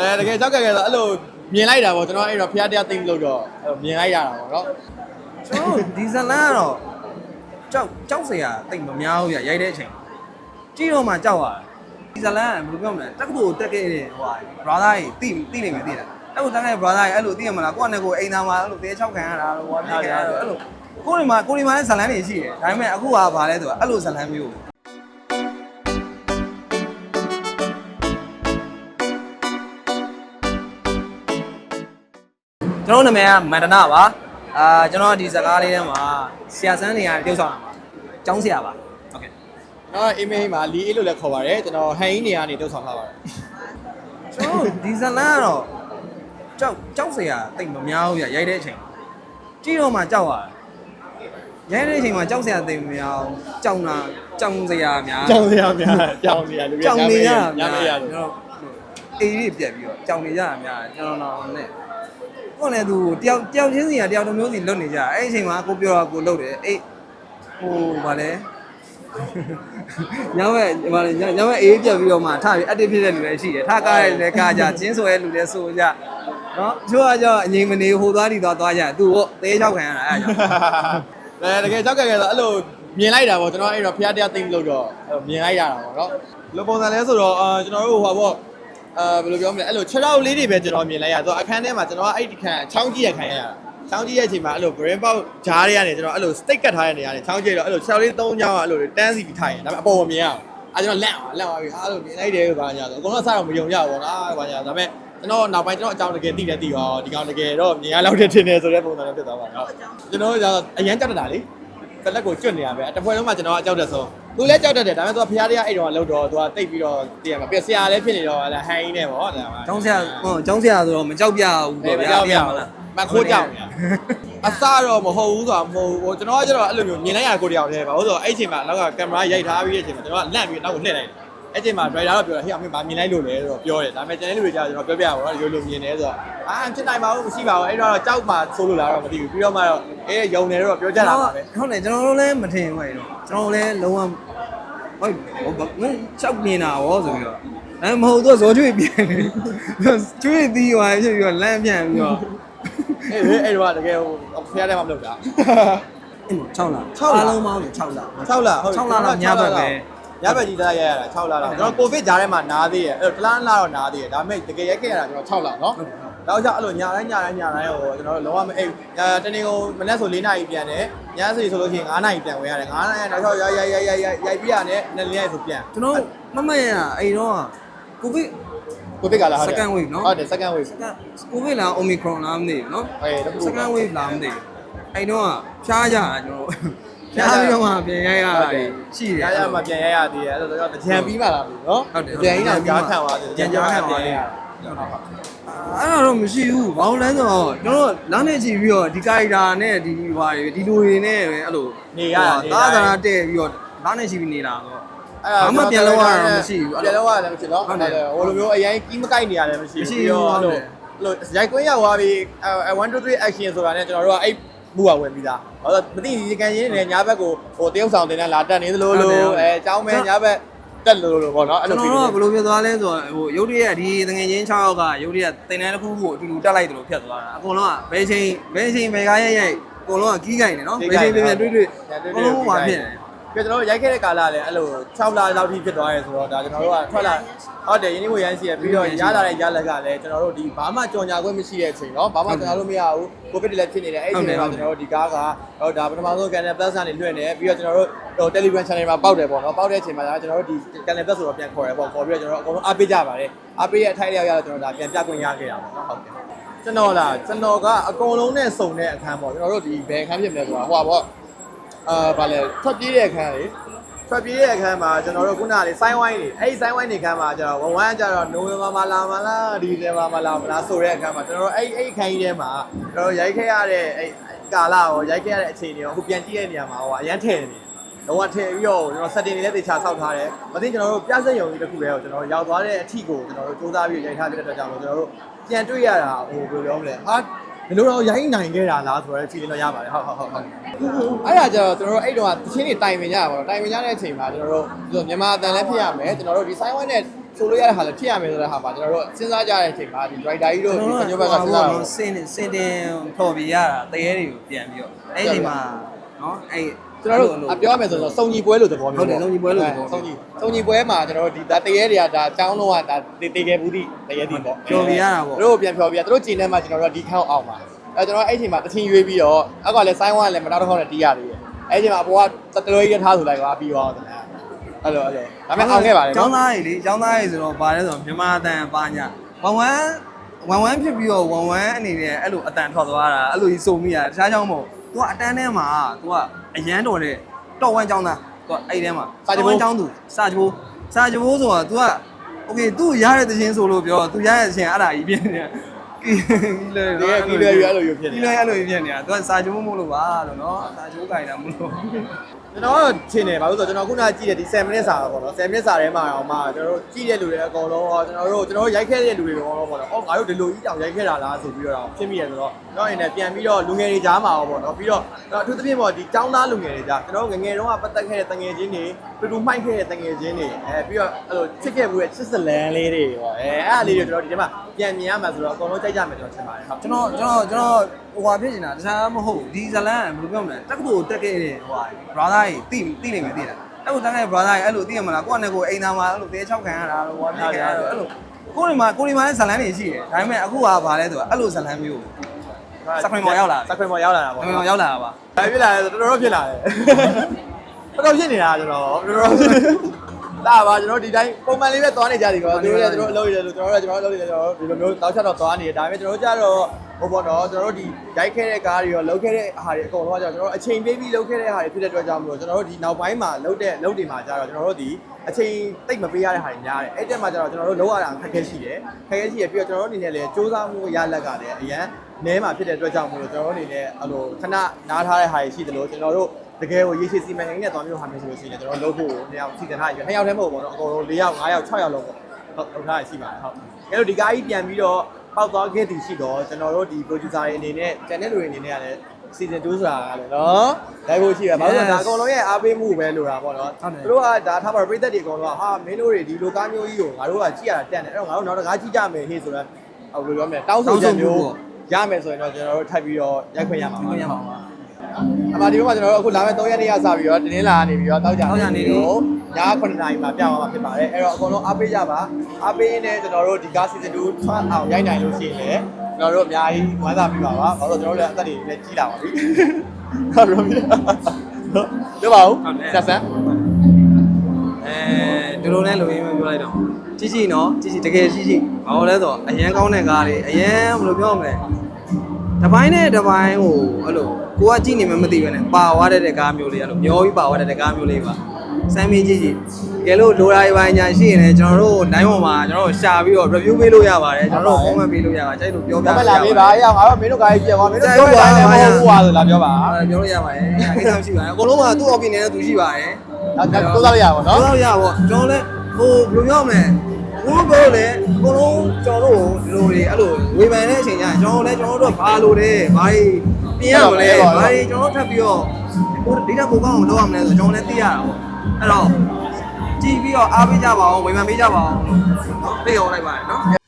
အဲတကယ်ကြောက်ကဲဆိုအဲ့လိုမြင်လိုက်တာပေါ့ကျွန်တော်အဲ့တော့ဖျားတရားသိမ့်လို့တော့အဲ့လိုမြင်လိုက်ရတာပေါ့နော်ကျွန်တော်တို့ဒီဇလန်ကတော့ကြောက်ကြောက်စရာတိတ်မများဘူးပြရိုက်တဲ့အချိန်ကြည့်တော့မှကြောက်ရတယ်ဒီဇလန်ကဘယ်လိုပြောမလဲတက္ကသိုလ်တက်ခဲ့တဲ့ဟိုဟာ brother ကြီးတိတိနေမယ်တိတာတက္ကသိုလ်တက်ခဲ့တဲ့ brother ကြီးအဲ့လိုသိရမလားကိုယ့်အနေကိုအိမ်သားမှာအဲ့လိုတဲချောက်ခံရတာလို့ဟိုပြခံရတာအဲ့လိုကိုယ်ဒီမှာကိုယ်ဒီမှာလည်းဇလန်တွေရှိတယ်ဒါပေမဲ့အခုကဘာလဲဆိုတော့အဲ့လိုဇလန်မျိုး ကျွန်တော်နာမည်ကမန္တနာပါအာကျွန်တော်ဒီဇကားလေးထဲမှာဆရာဆန်းနေရာတယောက်ဆောင်တာပါကျောင်းဆရာပါဟုတ်ကဲ့ကျွန်တော်အိမ်မေးမှာလီအေးလို့လည်းခေါ်ပါတယ်ကျွန်တော်ဟန်အင်းနေရာနေတုတ်ဆောင်ထားပါတယ်ကျွန်တော်တို့ဒီဇလန်ကတော့ကြောက်ကြောက်စရာတိတ်မများဘူးပြရိုက်တဲ့အချိန်ကြည့်တော့မှကြောက်ရတယ်ရိုက်တဲ့အချိန်မှာကြောက်စရာတိတ်မများဘူးကြောက်တာကြောက်စရာများကြောင်စရာများကြောင်စရာလူတွေကြောက်နေရတာညများမရကျွန်လို့တော်အေးလေးပြက်ပြီးတော့ကြောက်နေကြတာများကျွန်တော်တော့နဲ့ ကိုယ်လည်းသူတယောက်တယောက်ချင်းစီကတယောက်တစ်မျိုးစီလွတ်နေကြအဲ့ဒီအချိန်မှာကိုပြောတာကိုလွတ်တယ်အေးဟိုဗာလဲညမဗာလဲညမအေးပြက်ပြီးတော့မှထားပြီး active ဖြစ်တဲ့လူလည်းရှိတယ်ထားကားတယ်လည်းကားကြချင်းဆိုရဲလူလည်းဆိုကြနော်ချို့ကကြောင့်အငြိမ်မနေဟိုသွားဒီသွားသွားကြသူ့ကိုသေးချောက်ခံရတာအဲ့ဒါကြောင့်အဲတကယ်ကြောက်ကဲဆိုအဲ့လိုမြင်လိုက်တာပေါ့ကျွန်တော်အဲ့တော့ဖျားတရားသိမ့်လို့တော့အဲ့လိုမြင်လိုက်ရတာပေါ့နော်လိုပုံစံလဲဆိုတော့အာကျွန်တော်တို့ဟိုပါပေါ့ အာဘယ်လိုပြောမလဲအဲ့လို6ရောက်လေးတွေပဲကျွန်တော်မြင်လိုက်ရဆိုအခန်းထဲမှာကျွန်တော်ကအဲ့ဒီခန်းချောင်းကြီးရခန်းရရချောင်းကြီးရဲ့အချိန်မှာအဲ့လို brain box ဂျားတွေကနေကျွန်တော်အဲ့လို stick ကတ်ထားတဲ့နေရာနဲ့ချောင်းကြီးတော့အဲ့လို6လေး3ချောင်းကအဲ့လိုတန်းစီပြီးထိုင်ရင်ဒါပေမဲ့အပေါ်မမြင်ရအောင်အဲကျွန်တော်လက်အောင်လက်အောင်ပြီးအားလို့မြင်လိုက်တယ်ဘာညာဆိုအကုန်လုံးအစားတော့မယုံကြဘူးပေါ့နော်ဘာညာဒါပေမဲ့ကျွန်တော်နောက်ပိုင်းကျွန်တော်အကြောင်းတကယ်သိတယ်သိရောဒီကောင်တကယ်တော့မြင်ရလောက်တဲ့ထင်တယ်ဆိုတဲ့ပုံစံနဲ့ဖြစ်သွားပါတော့ကျွန်တော်ကအရန်ကြောက်တတ်တာလေကလက်ကိုကျွတ်နေရပဲတစ်ဖွဲ့လုံးမှာကျွန်တော်အကြောက်တက်ဆုံး သူလည်းကြောက်တတ်တယ်ဒါပေမဲ့သူကဖျားတရားအဲ့တော့လှုပ်တော့သူကတိတ်ပြီးတော့တည်ရမှာပြဆရာလည်းဖြစ်နေတော့ဟိုဟိုင်းနေပေါ့ဒါမှကျောင်းဆရာဟောကျောင်းဆရာဆိုတော့မကြောက်ပြဘူးပေါ့ဗျာသိရမလားမခိုးကြောက်နေအစတော့မဟုတ်ဘူးဆိုတာမဟုတ်ဘူးကျွန်တော်ကကျတော့အဲ့လိုမျိုးမြင်လိုက်ရကိုတယောက်တည်းပါဟုတ်ဆိုအဲ့အချိန်မှာနောက်ကကင်မရာရိုက်ထားပြီးတဲ့အချိန်မှာကျွန်တော်ကလန့်ပြီးနောက်ကိုလှည့်လိုက်တယ်အဲ့ချိန်မှာ driver တော့ပြောတယ်ဟေ့အမေမမြင်လိုက်လို့လေဆိုတော့ပြောတယ်ဒါပေမဲ့ကျန်တဲ့လူတွေကျတော့ကျွန်တော်ပြောပြရပါတော့ရိုးရိုးမြင်တယ်ဆိုတော့အာဖြစ်နိုင်ပါဘူးမရှိပါဘူးအဲ့တော့ကြောက်မှဆိုးလို့လာတော့မသိဘူးပြီးတော့မှတော့အေးယုံတယ်တော့ပြောကြတာပါပဲဟုတ်တယ်ကျွန်တော်တို့လည်းမထင်ဘူးအဲ့တော့ကျွန်တော်တို့လည်းလုံးဝ ဟုတ်ဟိုဘယ်ချက်မြင်တာရောဆိုပြီးတော့အဲမဟုတ်တော့ဇော်ကျွေးပြန်ကျွေးသီးသွားဖြစ်ပြီးတော့လမ်းပြန်ပြီးတော့အေးအဲ့တော့တကယ်ဟိုဖျားတယ်မှမလုပ်တာ6လ6လအားလုံးပေါင်း6လ6လဟုတ်6လတော့ညဘက်ပဲညဘက်ကြီးသားရရတာ6လတော့ကျွန်တော်ကိုဗစ်ဂျားထဲမှာနားသေးရအဲ့တော့တလားလာတော့နားသေးရဒါပေမဲ့တကယ်ရိုက်ခဲ့ရတာကျွန်တော်6လနော် တော့ကြောင့်အဲ့လိုညတိုင်းညတိုင်းညတိုင်းဟိုကျွန်တော်လုံးဝမအိပ်တနေ့ကုန်မနေ့ဆို4နာရီပြန်တယ်ညစီဆိုလို့ရှိရင်9နာရီပြန်ဝင်ရတယ်9နာရီတော့ရိုက်ရိုက်ရိုက်ရိုက်ရိုက်ရိုက်ပြီးရတယ်နဲ့လင်းရိုက်ဆိုပြန် ကျွန်တော်မမရအဲ့တော့ကိုဗစ် ကိုဗစ်ကလာဟုတ်တယ် Second wave နော် ဟုတ်တယ် second wave ကိုဗစ်လား omicron လားမသိဘူးเนาะ အေးတခု second wave လားမသိဘူးအဲ့တော့ဖျားကြတာကျွန်တော်ဖျားပြီးတော့မှပြန်ရိုက်ရတာရှိတယ် ရရမှပြန်ရရသေးတယ်အဲ့တော့ကြံပြီးမှလာပြီနော် ဟုတ်တယ် ကြံကြီးတော့ကြားခံသွားတယ် ကြံကြားခံသွားတယ် ပြောတာပါအဲ့ဒါတော့မရှိဘူးဘာလို့လဲဆိုတော့ကျွန်တော်နောက်နေ့ကြည့်ပြီးတော့ဒီကာရီတာနဲ့ဒီဟာတွေဒီလူတွေနဲ့ပဲအဲ့လိုနေရတာသာသနာတဲ့ပြီးတော့နောက်နေ့ရှိပြီးနေတာတော့အဲ့ဒါမှပြန်လောက်ရတာမရှိဘူးပြန်လောက်ရတာလည်းမရှိတော့ဟိုလိုမျိုးအရင်ကီးမကိုက်နေရလည်းမရှိဘူးပြီးတော့အဲ့လိုလို့ရိုက်ကွင်းရောက်သွားပြီးအဲ1 2 3 action ဆိုတာနဲ့ကျွန်တော်တို့ကအဲ့မူပါဝင်ပြီးသားဘာလို့မသိဒီကန်ရင်းနဲ့ညာဘက်ကိုဟိုတရုပ်ဆောင်တင်တဲ့လာတက်နေသလိုလိုအဲចောင်းမဲညာဘက် တက်လို့လို့ပေါ့နော်အဲ့ကျွန်လိုတော်ပြီးတို့ကဘယ်လိုဖြစ်သွားလဲဆိုတော့ဟိုရုပ်တရက်ဒီတငယ်ချင်း6ယောက်ကရုပ်တရက်တင်တန်းတစ်ခုခုကိုအတူတူတက်လိုက်တယ်လို့ဖြစ်သွားတာအကုန်လုံးကဘယ်ချိန်ဘယ်ချိန်ဘယ်ကားရိုက်ရိုက်အကုန်လုံးကကြီးကြိုင်နေနော်ဘယ်ချိန်ပြန်ပြန်တွေ့တွေ့အကုန်လုံးဟိုပါဖြစ်နေပြီးတော့ ကျွန်တော်တို့ရိုက်ခဲ့တဲ့ကာလလည်းအဲ့လို6လလောက်ထိဖြစ်သွားရဲဆိုတော့ဒါကျွန်တော်တို့ကထွက်လာဟုတ်တယ်ယင်းနေဝရမ်းစီရပြီးတော့ရလာတဲ့ရလက်ကလည်းကျွန်တော်တို့ဒီဘာမှကြော်ညာခွင့်မရှိတဲ့အချိန်เนาะဘာမှကျွန်တော်တို့မရဘူးကိုဗစ်တွေလည်းဖြစ်နေတယ်အဲ့ဒီအချိန်မှာကျွန်တော်တို့ဒီကားကဟောဒါပထမဆုံး Canal Plus ကနေလွှင့်တယ်ပြီးတော့ကျွန်တော်တို့ဟို Telegram Channel မှာပေါက်တယ်ပေါ့နော်ပေါက်တဲ့အချိန်မှာကျွန်တော်တို့ဒီ Canal Plus ဆိုတော့ပြန်ခေါ်တယ်ပေါ့ခေါ်ပြီးတော့ကျွန်တော်တို့အကုန်လုံးအားပေးကြပါတယ်အားပေးတဲ့အထိုက်ရောက်ရတော့ကျွန်တော်ဒါပြန်ပြခွင့်ရခဲ့တာပေါ့နော်ဟုတ်ကဲ့ကျွန်တော်လားကျွန်တော်ကအကုန်လုံးနဲ့စုံတဲ့အခန်းပေါ့ကျွန်တော်တို့ဒီဘယ်အခန်းဖြစ်မလဲဆိုတာဟိုပါပေါ့ အာဗာလဲထွက်ပြေးတဲ့အခန်းလေထွက်ပြေးတဲ့အခန်းမှာကျွန်တော်တို့ခုနကလေဆိုင်းဝိုင်းနေအဲ့ဒီဆိုင်းဝိုင်းနေခန်းမှာကျတော့ဝဝမ်းကျတော့နိုဝင်ဘာမှာလာမလားဒီဇင်ဘာမှာလာမလားဆိုတဲ့အခန်းမှာကျွန်တော်တို့အဲ့အဲ့အခန်းကြီးထဲမှာကျွန်တော်တို့ရိုက်ခဲ့ရတဲ့အဲ့ကာလာရောရိုက်ခဲ့ရတဲ့အခြေအနေရောအခုပြန်ကြည့်တဲ့နေရာမှာဟိုအရန်ထည့်နေတယ်တော့ထည့်ပြီးတော့ကျွန်တော် setting တွေလည်းသေချာဆောက်ထားတယ်မသိကျွန်တော်တို့ပြဆက်ယုံကြီးတစ်ခုလည်းကျွန်တော်တို့ရောက်သွားတဲ့အထီကိုကျွန်တော်တို့စူးစမ်းပြီးရိုက်ထားပြတဲ့အတွက်ကြောင့်ကျွန်တော်တို့ပြန်တွေ့ရတာဟိုဘယ်လိုပြောမလဲဟာ ဘယ်လိုတော့ရိုက်နိုင်ခဲ့တာလားဆိုတော့ feeling တော့ရပါတယ်ဟုတ်ဟုတ်ဟုတ်ဟုတ်အဲ့ဒါကြတော့ကျွန်တော်တို့အဲ့တုန်းကတချင်းတွေတိုင်ပင်ကြတာပေါ့တိုင်ပင်ကြတဲ့အချိန်မှာကျွန်တော်တို့ဒီမြန်မာအတန်လည်းဖြစ်ရမယ်ကျွန်တော်တို့ဒီ sign one နဲ့ဆိုလို့ရတဲ့ဟာလည်းဖြစ်ရမယ်ဆိုတဲ့ဟာမှာကျွန်တော်တို့စဉ်းစားကြတဲ့အချိန်မှာဒီ driver ကြီးတို့ဒီညဘက်ကစဉ်းစားတော့စင်စင်တင်ထော်ပြရတာတရေတွေကိုပြန်ပြီးတော့အဲ့ဒီမှာနော်အဲ့ ကျွန်တော်တို့အပြောရမယ်ဆိုတော့စုံညီပွဲလို့သဘောမျိုးဟုတ်တယ်စုံညီပွဲလို့သဘောစုံညီစုံညီပွဲမှာကျွန်တော်တို့ဒီဒါတရေတွေကဒါအကြောင်းလုံးကဒါတေတေခဲ့ဘူးသည့်တရေတီပေါ့ဖြော်ပြရတာပေါ့တို့ပြန်ဖြော်ပြရသူတို့ဂျင်းထဲမှာကျွန်တော်တို့ဒီခေါက်အောင်ပါအဲကျွန်တော်အဲ့ချိန်မှာတချင်းရွေးပြီးတော့အောက်ကလည်းဆိုင်းဝါလည်းမနောက်တစ်ခေါက်နဲ့တီးရသေးတယ်အဲ့ချိန်မှာအပေါ်ကတတော်ကြီးထားဆိုလိုက်ပါပြီးသွားတယ်အဲ့လိုအဲ့လိုဒါပေမဲ့အောင်ခဲ့ပါလေကျောနော်င်းသားကြီးလေကျောင်းသားကြီးဆိုတော့ဗာလဲဆိုတော့မြန်မာအတန်ပါညာဝန်ဝမ်းဝန်ဝမ်းဖြစ်ပြီးတော့ဝန်ဝမ်းအနေနဲ့အဲ့လိုအတန်ထွက်သွားတာအဲ့လိုကြီးစုံမိတာတခြားကျောင်းမဟုတ် तू ကအတန်းထဲမှာ तू ကအရန်တော်တဲ့တော့ဝမ်းကျောင်းသား तू အဲ့ထဲမှာဝမ်းကျောင်းသူစာချိုးစာချိုးဆိုတော့ तू က okay သူ့ရတဲ့တခြင်းဆိုလို့ပြော तू ရတဲ့တခြင်းအဲ့ဒါကြီးပြင်းနေတာ ကီလေဒီကကြီးလေရွယ်အဲ့လိုရွဖြစ်ဒီနေလေအဲ့လိုကြီးပြင်းနေတာ तू ကစာချိုးမို့လို့ပါလို့နော်စာချိုးကြိုင်တာမို့လို့ကျွန်တော်တို့ထင်တယ်ဘာလို့ဆိုတော့ကျွန်တော်ခုနကကြည့်တဲ့ဒီ7 minutes စာပေါ့နော်7 minutes စာထဲမှာအောင်မှကျွန်တော်တို့ကြည့်တဲ့လူတွေအကုန်လုံးရောကျွန်တော်တို့ကျွန်တော်တို့ရိုက်ခဲ့တဲ့လူတွေအကုန်လုံးပေါ့နော်အော်ငါတို့ဒီလိုကြီးတောင်ရိုက်ခဲ့တာလားဆိုပြီးတော့ဖြစ်မိရဆိုတော့ကျွန်တော်အနေနဲ့ပြန်ပြီးတော့လူငယ်တွေကြားမှာရောပေါ့နော်ပြီးတော့အထူးသဖြင့်ပေါ့ဒီចောင်းသားလူငယ်တွေကြားကျွန်တော်တို့ငငယ်တုန်းကပတ်သက်ခဲ့တဲ့တငယ်ချင်းတွေတူတူမှိုက်ခဲ့တဲ့တငယ်ချင်းတွေအဲပြီးတော့အဲ့လိုချစ်ခဲ့မှုရဲ့ချစ်စလန်လေးတွေပေါ့အဲအဲ့အလေးတွေကျွန်တော်ဒီထဲမှာ ပြန်မြင်ရမှာဆိုတော့အကုန်လုံးကြိုက်ကြမယ်ကျွန်တော်ထင်ပါတယ်ဟုတ်ကျွန်တော်ကျွန်တော်ကျွန်တော်ဟိုဟာဖြစ်နေတာတခြားမဟုတ်ဒီဇလန်ဘယ်လိုပြောမလဲတက္ကသိုလ်တက်ခဲ့တဲ့ဟိုဟာ brother ကြီးတိတိနေမယ်တိတာတက္ကသိုလ်တက်ခဲ့တဲ့ brother ကြီးအဲ့လိုသိရမလားကိုယ့်အနေကိုအိမ်သားမှာအဲ့လိုတဲ6ခံရတာလို့ဟိုဟာဖြစ်ခဲ့တာလို့အဲ့လိုကိုယ်ဒီမှာကိုယ်ဒီမှာလည်းဇလန်တွေရှိတယ်ဒါပေမဲ့အခုကဘာလဲဆိုတော့အဲ့လိုဇလန်မျိုးစခွင်မော်ရောက်လာစခွင်မော်ရောက်လာတာပေါ့စခွင်မော်ရောက်လာတာပါဒါဖြစ်လာတယ်တော်တော်ဖြစ်လာတယ်တော်တော်ဖြစ်နေတာကျွန်တော်တော်တော် လာပါကျွန်တော်ဒီတိုင်းပုံမှန်လေးပဲသွားနေကြတယ်ကွာသူတို့လည်းသူတို့အလုပ်ရတယ်လို့ကျွန်တော်တို့ကျွန်တော်တို့အလုပ်ရတယ်ကျွန်တော်ဒီလိုမျိုးတောက်ချက်တော့သွားနေတယ်ဒါပေမဲ့ကျွန်တော်တို့ကြတော့ဟိုပေါ့နော်ကျွန်တော်တို့ဒီရိုက်ခဲ့တဲ့ကားတွေရောလုပ်ခဲ့တဲ့ဟာတွေအကုန်လုံးကကျွန်တော်တို့အချိန်ပေးပြီးလုပ်ခဲ့တဲ့ဟာတွေဖြစ်တဲ့အတွက်ကြောင့်မလို့ကျွန်တော်တို့ဒီနောက်ပိုင်းမှာလုပ်တဲ့လုပ်တွေမှာကြတော့ကျွန်တော်တို့ဒီအချိန်တိတ်မပေးရတဲ့ဟာတွေများတယ်အဲ့တက်မှာကျတော့ကျွန်တော်တို့လုပ်ရတာခက်ခဲရှိတယ်ခက်ခဲရှိရပြီးတော့ကျွန်တော်တို့အနေနဲ့လည်းစူးစမ်းမှုရလက်ကလည်းအရန်နဲမှာဖြစ်တဲ့အတွက်ကြောင့်မလို့ကျွန်တော်တို့အနေနဲ့အဲ့လိုခဏနားထားတဲ့ဟာတွေရှိတယ်လို့ကျွန်တော်တို့ တကယ်ကိုရေရှည်စီမံကိန်းနဲ့သွားမျိုးဟာမျိုးဆိုလို့ရှိရင်ကျွန်တော်လုပ်ဖို့နှစ်ယောက်စီစဉ်ထားရနှစ်ယောက်တည်းမဟုတ်ဘူးပေါ့နော်အကုန်လုံး၄ယောက်၅ယောက်၆ယောက်လုံးပေါ့ဟုတ်ဟုတ်ထားရရှိပါတယ်ဟုတ်အဲလိုဒီကားကြီးပြန်ပြီးတော့ပောက်သွားခဲ့သည်ရှိတော့ကျွန်တော်တို့ဒီ producer တွေအနေနဲ့ channel တွေအနေနဲ့ကလည်း season 2ဆိုတာကလည်းနော်လိုက်ဖို့ရှိရပါဘာလို့လဲဒါအကုန်လုံးရဲ့အားပေးမှုပဲလိုတာပေါ့နော်သူတို့ကဒါထားပါပြိသက်တွေအကုန်လုံးကဟာမင်းတို့တွေဒီလိုကားမျိုးကြီးကိုငါတို့ကကြည့်ရတာတက်တယ်အဲ့တော့ငါတို့နောက်တစ်ကားကြည့်ကြမယ်ဟေ့ဆိုတော့ဟိုလိုပြောမယ်တောင်းဆိုချက်မျိုးရမယ်ဆိုရင်တော့ကျွန်တော်တို့ထပ်ပြီးတော့ရိုက်ခွင့်ရမှာပါပြောရမှာပါ အမှဒီဘက်မှာကျွန်တော်တို့အခုလာမယ့်3ရက်နေ့ကစပြီးတော့တင်းလာနေပြီးတော့တောက်ကြတောက်ကြနေပြီည9နာရီမှာပြသွားမှာဖြစ်ပါတယ်အဲ့တော့အကုန်လုံးအားပေးကြပါအားပေးရင်းနဲ့ကျွန်တော်တို့ဒီကား season 2ထွက်အောင်ရိုက်နိုင်လို့ရှိရင်လည်းကျွန်တော်တို့အများကြီးဝမ်းသာပြီးပါပါဘာလို့ကျွန်တော်တို့လည်းအသက်တွေလည်းကြီးလာပါပြီဟုတ်ရောပြီပြောပါဦးဆက်ဆန်းအဲဒီလိုနဲ့လိုရင်းမပြောလိုက်တော့ကြည့်ကြည့်နော်ကြည့်ကြည့်တကယ်ကြည့်ကြည့်ဘာလို့လဲဆိုတော့အရန်ကောင်းတဲ့ကားလေးအရန်ဘယ်လိုပြောမလဲ တစ်ပိုင်းနဲ့တစ်ပိုင်းဟိုအဲ့လိုကိုကကြည့်နေမှမသိပဲနဲ့ပါသွားတဲ့ကားမျိုးလေးအဲ့လိုမျောပြီးပါသွားတဲ့ကားမျိုးလေးပါစမ်းမင်းကြည့်ကြည့်တကယ်လို့လိုရာတွေပိုင်းညာရှိရင်လည်းကျွန်တော်တို့နိုင်ပေါ်မှာကျွန်တော်တို့ရှာပြီးတော့ review ပေးလို့ရပါတယ်ကျွန်တော်တို့ comment ပေးလို့ရပါတယ်ကြိုက်လို့ပြောပြဘာမှလာပေးပါအေးငါတို့မင်းတို့ကားကြီးပြန်သွားမင်းတို့ပြောတိုင်းလည်းမဟုတ်ဘူးပါဆိုလာပြောပါအာပြောလို့ရပါတယ်အဲ့ဒါကိစ္စမရှိပါဘူးအကုန်လုံးကသူ့ opinion နဲ့သူရှိပါတယ်ဒါတိုးသားရပါနော်တော့တော့ရပါကျွန်တော်လည်းဟိုဘယ်လိုပြောမလဲ ဘုန်းပြောလေအကုန်လုံးကျွန်တော်တို့ဒီလိုတွေအဲ့လိုဝေဖန်တဲ့အချိန်ကျရင်ကျွန်တော်လည်းကျွန်တော်တို့ဘာလို့လဲဘာတွေပြင်ရမလဲဘာတွေကျွန်တော်ထပ်ပြီးတော့ဟို data ပိုကောင်းအောင်လုပ်ရမလဲဆိုကျွန်တော်လည်းသိရတာပေါ့အဲ့တော့ကြည့်ပြီးတော့အားပေးကြပါအောင်ဝေဖန်ပေးကြပါအောင်လို့သိအောင်လိုက်ပါတယ်နော်